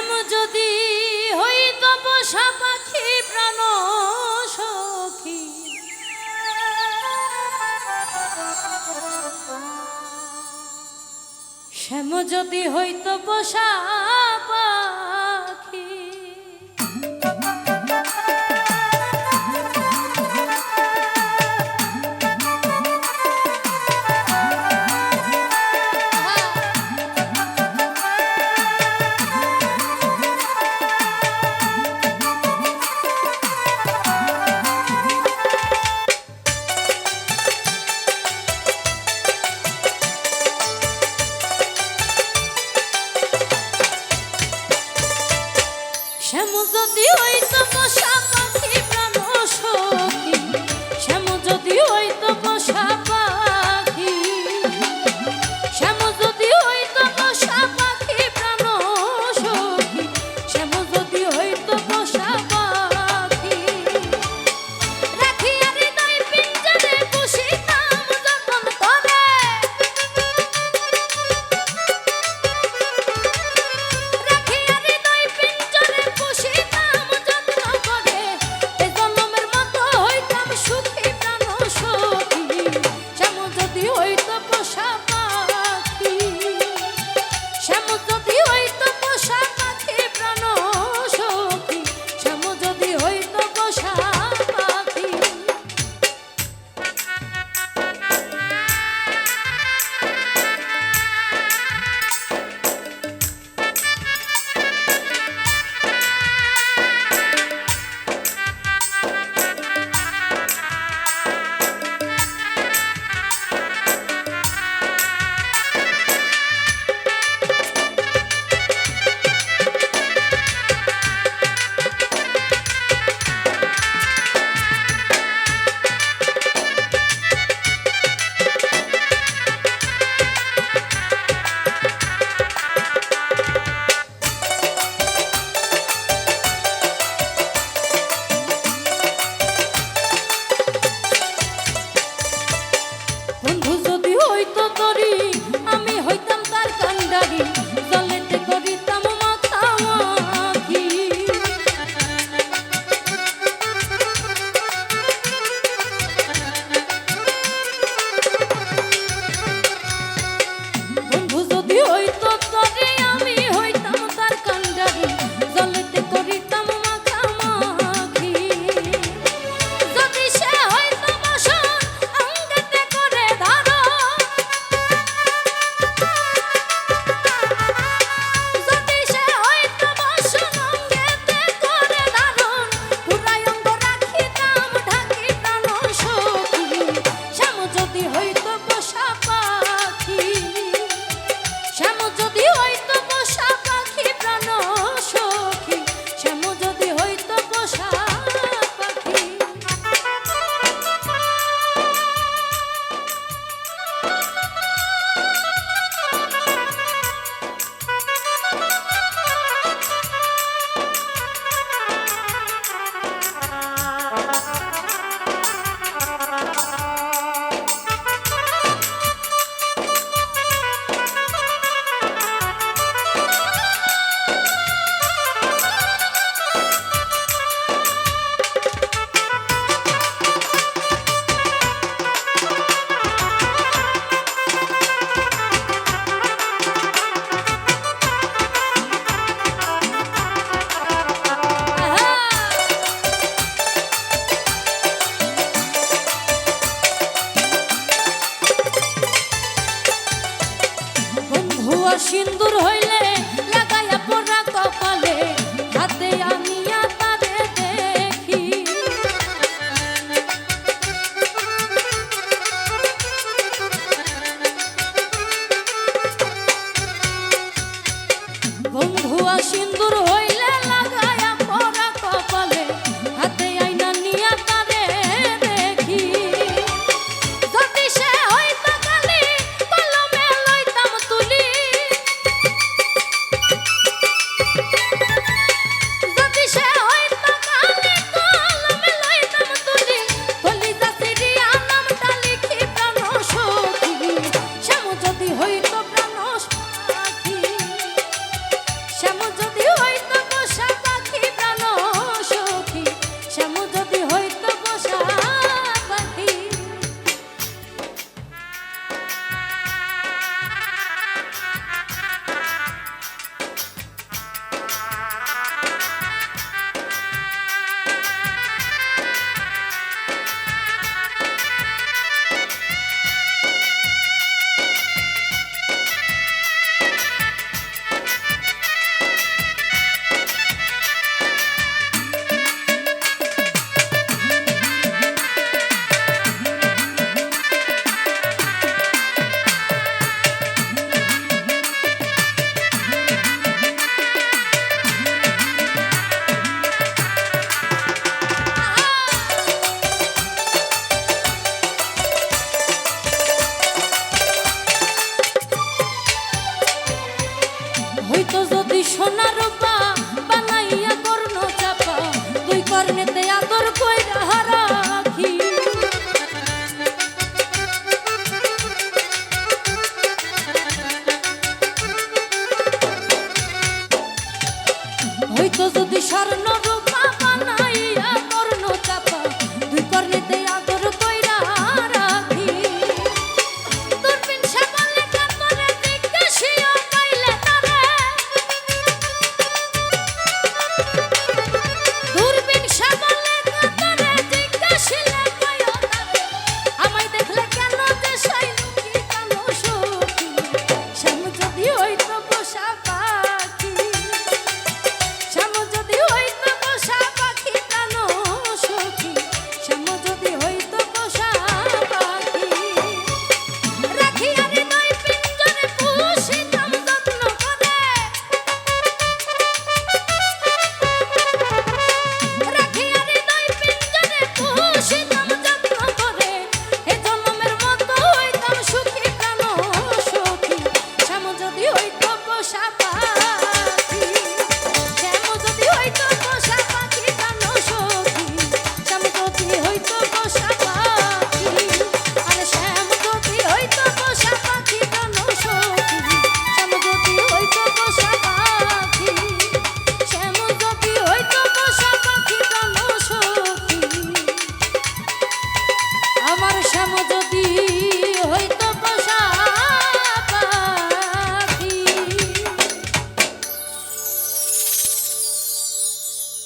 প্রেম যদি হইত পোষা পাখি প্রাণ সখী। শ্যাম যদি হইত পোষা 对 বন্ধু সিন্দুর হইল চরণেতে আদর কইরা রাখি। হয়তো যদি শরণ